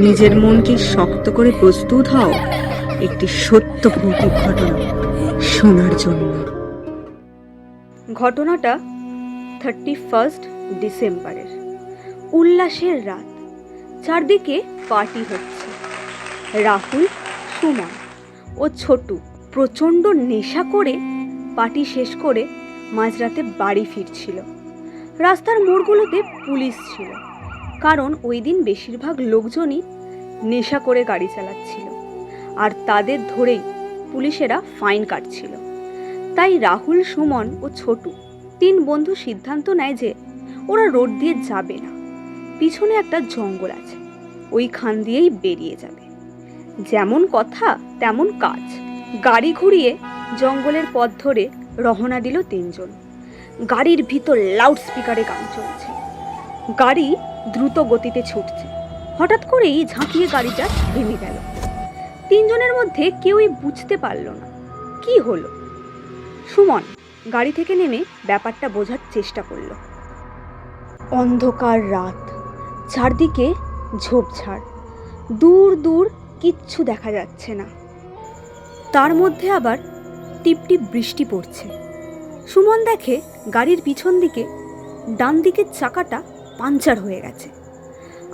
নিজের মনকে শক্ত করে প্রস্তুত হও। একটি সত্য ভৌতিক ঘটনা শোনার জন্য। ঘটনাটা থার্টি ফার্স্ট ডিসেম্বরের। উল্লাসের রাত। চারদিকে পার্টি হচ্ছে। রাহুল, সুমন ও ছোটু প্রচণ্ড নেশা করে পার্টি শেষ করে মাঝরাতে বাড়ি ফিরছিল। রাস্তার মোড়গুলোতে পুলিশ ছিল। কারণ ওই দিন বেশিরভাগ লোকজনই নেশা করে গাড়ি চালাচ্ছিল। আর তাদের ধরেই পুলিশেরা ফাইন কাটছিল। তাই রাহুল, সুমন ও ছোটু তিন বন্ধু সিদ্ধান্ত নেয় যে ওরা রোড দিয়ে যাবে না। পিছনে একটা জঙ্গল আছে। ওইখান দিয়েই বেরিয়ে যাবে। যেমন কথা, তেমন কাজ। গাড়ি ঘুরিয়ে জঙ্গলের পথ ধরে রহনা দিল তিনজন। গাড়ির ভিতর লাউড স্পিকারে গান চলছে। গাড়ি দ্রুত গতিতে ছুটছে। হঠাৎ করেই ঝাঁকিয়ে গাড়িটা থেমে গেল। তিনজনের মধ্যে কেউই বুঝতে পারল না। কি হলো? সুমন গাড়ি থেকে নেমে ব্যাপারটা বোঝার চেষ্টা করল। অন্ধকার রাত। চারদিকে ঝোপঝাড়। দূর দূর কিচ্ছু দেখা যাচ্ছে না। তার মধ্যে আবার টিপটিপ বৃষ্টি পড়ছে। সুমন দেখে গাড়ির পিছন দিকে ডান দিকের চাকাটা পাঞ্চার হয়ে গেছে।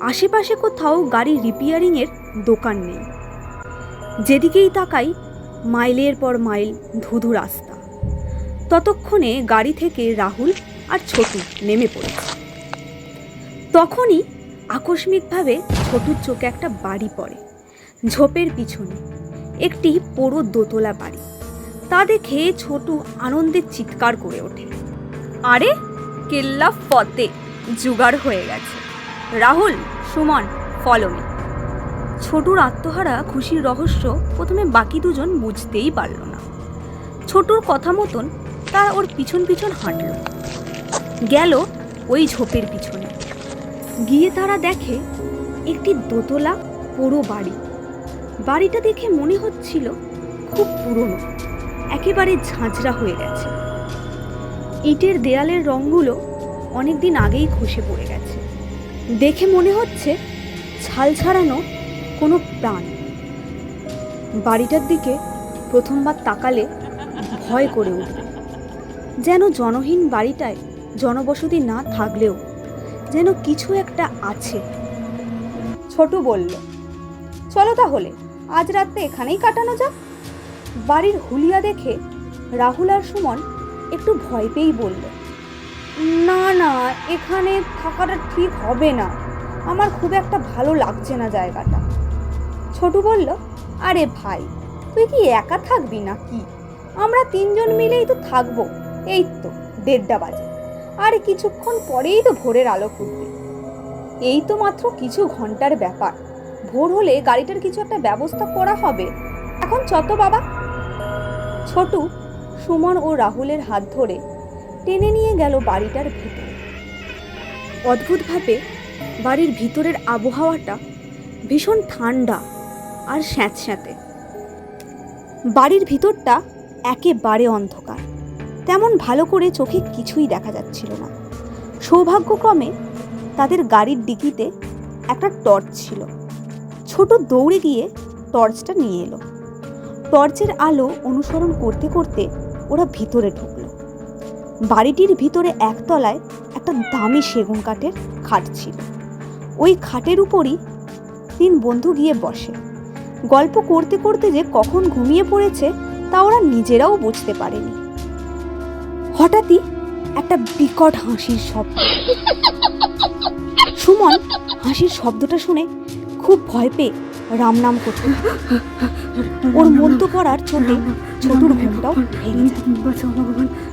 আশেপাশে কোথাও গাড়ি রিপেয়ারিংয়ের দোকান নেই। যেদিকেই তাকাই, মাইলের পর মাইল ধুধু রাস্তা। ততক্ষণে গাড়ি থেকে রাহুল আর ছোটু নেমে পড়েছে। তখনই আকস্মিকভাবে ছোটুর চোখে একটা বাড়ি পড়ে, ঝোপের পিছনে। একটি পোড়ো দোতলা বাড়ি। তা দেখে ছোটু আনন্দে চিৎকার করে ওঠে। আরে, কেল্লা ফতে জুগাড় হয়ে গেছে। রাহুল, সুমন ফলমি ছোটুর আত্মহারা খুশির রহস্য প্রথমে বাকি দুজন বুঝতেই পারল না। ছোটুর কথা মতন তারা ওর পিছন পিছন হাঁটল। গেল ওই ঝোপের পিছনে। গিয়ে তারা দেখে একটি দোতলা পোড়ো বাড়ি। বাড়িটা দেখে মনে হচ্ছিল খুব পুরনো, একেবারে ঝাঁঝরা হয়ে গেছে। ইটের দেয়ালের রঙগুলো অনেক দিন আগেই খসে পড়ে গেছে। দেখে মনে হচ্ছে ছাল ছাড়ানো কোনো প্রাণ। বাড়িটার দিকে প্রথমবার তাকালে ভয় করে উঠল। যেন জনহীন বাড়িটায় জনবসতি না থাকলেও যেন কিছু একটা আছে। ছোট বলল, চলো তাহলে, আজ রাতে এখানেই কাটানো যাক। বাড়ির হুলিয়া দেখে রাহুল আর সুমন একটু ভয় পেয়েই বলল না না, এখানে থাকাটা ঠিক হবে না। আমার খুব একটা ভালো লাগছে না জায়গাটা। ছোটু বলল, আরে ভাই, তুই কি একা থাকবি না কি আমরা তিনজন মিলেই তো থাকব। এই তো, দেড়টা বাজে। আর কিছুক্ষণ পরেই তো ভোরের আলো ফুটবে। এই তো মাত্র কিছু ঘণ্টার ব্যাপার। ভোর হলে গাড়িটার কিছু একটা ব্যবস্থা করা হবে। এখন চত বাবা। ছোটু, সুমন ও রাহুলের হাত ধরে টেনে নিয়ে গেল বাড়িটার ভেতরে। অদ্ভুতভাবে বাড়ির ভিতরের আবহাওয়াটা ভীষণ ঠান্ডা আর স্যাঁতস্যাঁতে। বাড়ির ভিতরটা একেবারে অন্ধকার। তেমন ভালো করে চোখে কিছুই দেখা যাচ্ছিল না। সৌভাগ্যক্রমে তাদের গাড়ির ডিকিতে একটা টর্চ ছিল। ছোট দৌড়ে গিয়ে টর্চটা নিয়ে এলো। টর্চের আলো অনুসরণ করতে করতে ওরা ভিতরে ঢুকলো। বাড়িটির ভিতরে একতলায় একটা দামি সেগুন কাঠের খাট ছিল। ওই খাটের উপরই তিন বন্ধু গিয়ে বসে। গল্প করতে করতে যে কখন ঘুমিয়ে পড়েছে, তা ওরা নিজেরাও বুঝতে পারেনি। হঠাৎই একটা বিকট হাসির শব্দ। সুমন হাসির শব্দটা শুনে খুব ভয় পেয়ে রাম নাম করতে ওর মধ্য পড়ার চোটে ছোটুর ঘুমটাও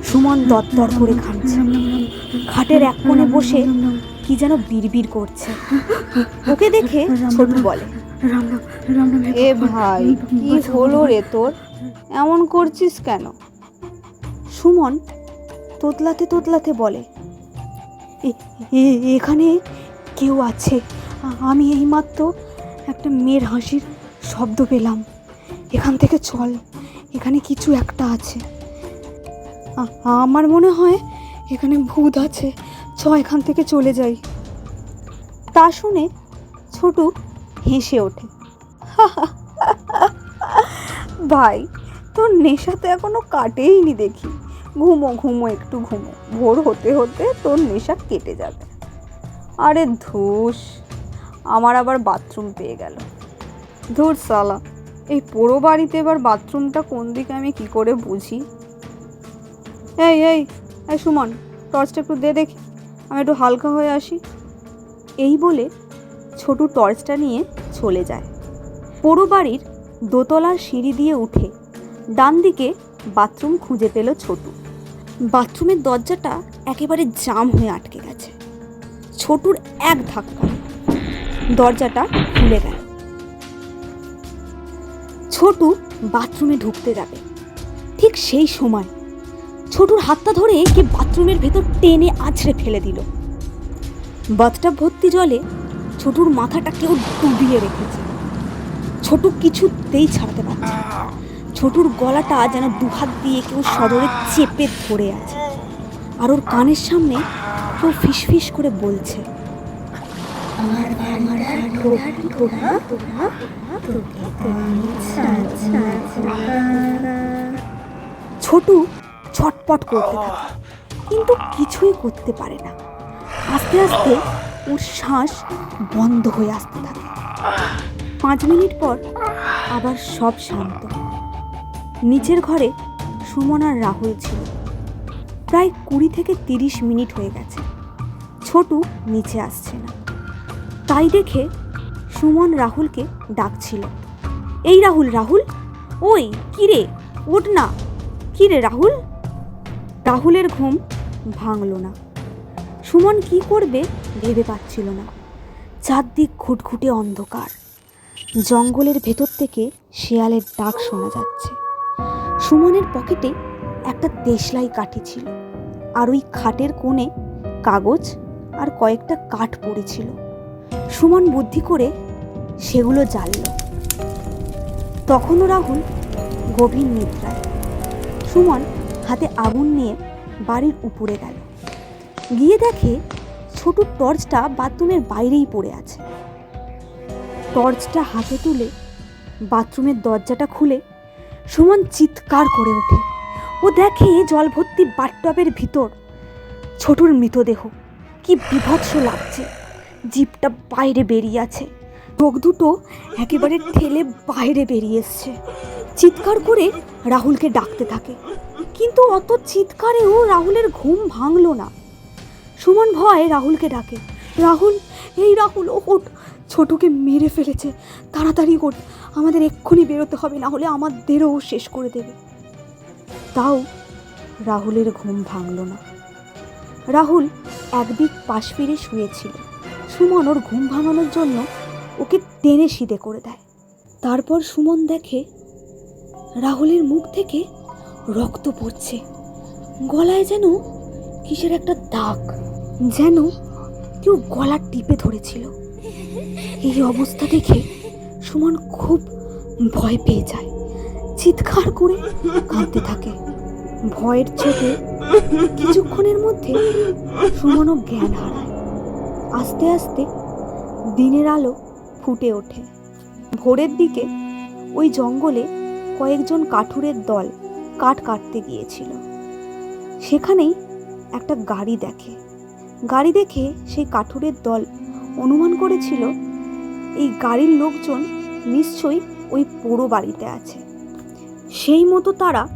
সুমন দরদর করে খাচ্ছে খাটের এক কোণে বসে কি যেন বিড়বিড় করছে। ওকে দেখে ছোটু বলে, এ ভাই, কি হলো রে তোর? এমন করছিস কেন? সুমন তোতলাতে তোতলাতে বলে, "এ- এ- এখানে কেউ আছে? আমি এইমাত্র একটা মেয়ের হাসির শব্দ পেলাম। এখান থেকে চল, এখানে কিছু একটা আছে। আমার মনে হয় এখানে ভূত আছে। চ, এখান থেকে চলে যাই। তা শুনে ছোটু হেসে ওঠে। ভাই, তোর নেশা তো এখনও কাটেইনি দেখি। ঘুমো ঘুমো, একটু ঘুমো। ভোর হতে হতে তোর নেশা কেটে যাবে। আরে ধুস। আমার আবার বাথরুম পেয়ে গেল। ধুর সালা, এই পোড়ো বাড়িতে এবার বাথরুমটা কোন দিকে আমি কি করে বুঝি? এই এই এই সুমন, টর্চটা একটু দে দেখি, আমি একটু হালকা হয়ে আসি। এই বলে ছোটু টর্চটা নিয়ে চলে যায়। পোড়ো বাড়ির দোতলার সিঁড়ি দিয়ে উঠে ডান দিকে বাথরুম খুঁজে পেল ছোটু। বাথরুমের দরজাটা একেবারে জাম হয়ে আটকে গেছে। ছোটুর এক ধাক্কা। দরজাটা খুলে গেল ছোটু বাথরুমে ঢুকতে যাবে। ঠিক সেই সময় ছোটুর হাতটা ধরে কি বাথরুমের ভেতর টেনে আছড়ে ফেলে দিল। বাথটা ভর্তি জলে ছোটুর মাথাটা কেউ ডুবিয়ে রেখেছে। ছোটু কিছুতেই ছাড়াতে পারছে। ছোটুর গলাটা যেন দুহাত দিয়ে কেউ সদরে চেপে ধরে আছে। আর ওর কানের সামনে কেউ ফিসফিস করে বলছে। ছোটু ছটপট করতে থাকে, কিন্তু কিছুই করতে পারে না। আস্তে আস্তে ওর শ্বাস বন্ধ হয়ে আসতে থাকে। পাঁচ মিনিট পর আবার সব শান্ত। নিচের ঘরে সুমন আর রাহুল ছিল। প্রায় কুড়ি থেকে তিরিশ মিনিট হয়ে গেছে। ছোটু নিচে আসছে না। তাই দেখে সুমন রাহুলকে ডাকছিল। এই রাহুল রাহুল? ওই, কিরে? ওঠ না। কিরে রাহুল? রাহুলের ঘুম ভাঙল না। সুমন কি করবে ভেবে পাচ্ছিল না। চারদিক ঘুটঘুটে অন্ধকার। জঙ্গলের ভেতর থেকে শেয়ালের ডাক শোনা যাচ্ছে। সুমনের পকেটে একটা দেশলাই কাঠি ছিল। আর ওই খাটের কোণে কাগজ আর কয়েকটা কাঠ পড়েছিল সুমন বুদ্ধি করে সেগুলো জ্বালল তখনও রাহুল গভীর নিদ্রায়। সুমন হাতে আগুন নিয়ে বাড়ির উপরে গেল। গিয়ে দেখে ছোট টর্চটা বাথরুমের বাইরেই পড়ে আছে। টর্চটা হাতে তুলে বাথরুমের দরজাটা খুলে সুমন চিৎকার করে ওঠে। ও দেখে জল ভর্তি বাথটবের ভিতর ছোটুর মৃতদেহ। কি বিভৎস লাগছে। জিপটা বাইরে বেরিয়ে আছে। চোখ দুটো একেবারে ঠেলে বাইরে বেরিয়ে এসছে। চিৎকার করে রাহুলকে ডাকতে থাকে। কিন্তু অত চিৎকারেও রাহুলের ঘুম ভাঙলো না। সুমন ভয় রাহুলকে ডাকে, রাহুল, এই রাহুল ও ওঠ। ছোটকে মেরে ফেলেছে। তাড়াতাড়ি ওঠ। আমাদের এক্ষুনি বেরোতে হবে, না হলে আমাদেরও শেষ করে দেবে। তাও রাহুলের ঘুম ভাঙল না। রাহুল একদিক পাশ ফিরে শুয়েছিল। সুমন ওর ঘুম ভাঙানোর জন্য ওকে টেনে সিদে করে দেয়। তারপর সুমন দেখে রাহুলের মুখ থেকে রক্ত পড়ছে। গলায় যেন কিসের একটা দাগ, যেন কেউ গলা টিপে ধরেছিল। এই অবস্থা দেখে সুমন খুব ভয় পেয়ে যায়। চিৎকার করে কাঁদতে থাকে। ভয়ের চোটে কিছুক্ষণের মধ্যে সুমনও জ্ঞান হারায়। আস্তে আস্তে দিনের আলো ফুটে ওঠে। ভোরের দিকে ওই জঙ্গলে কয়েকজন কাঠুরের দল কাঠ কাটতে গিয়েছিল। সেখানেই একটা গাড়ি দেখে। গাড়ি দেখে সেই কাঠুরের দল অনুমান করেছিল, এই গাড়ির লোকজন নিশ্চয়ই ওই পোড়ো বাড়িতে আছে। সেই মতো তারা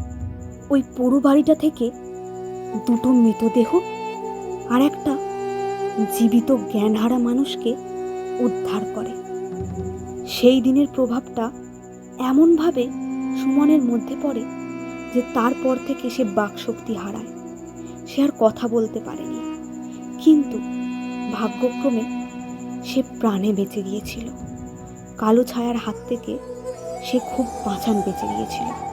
ওই পোড়ো বাড়িটা থেকে দুটো মৃতদেহ আর একটা জীবিত জ্ঞানহারা মানুষকে উদ্ধার করে। সেই দিনের প্রভাবটা এমনভাবে সুমনের মধ্যে পড়ে যে তারপর থেকে সে বাকশক্তি হারায়। সে আর কথা বলতে পারেনি। কিন্তু ভাগ্যক্রমে সে প্রাণে বেঁচে গিয়েছিল। কালো ছায়ার হাত থেকে সে খুব বাঁচান বেঁচে গিয়েছিল।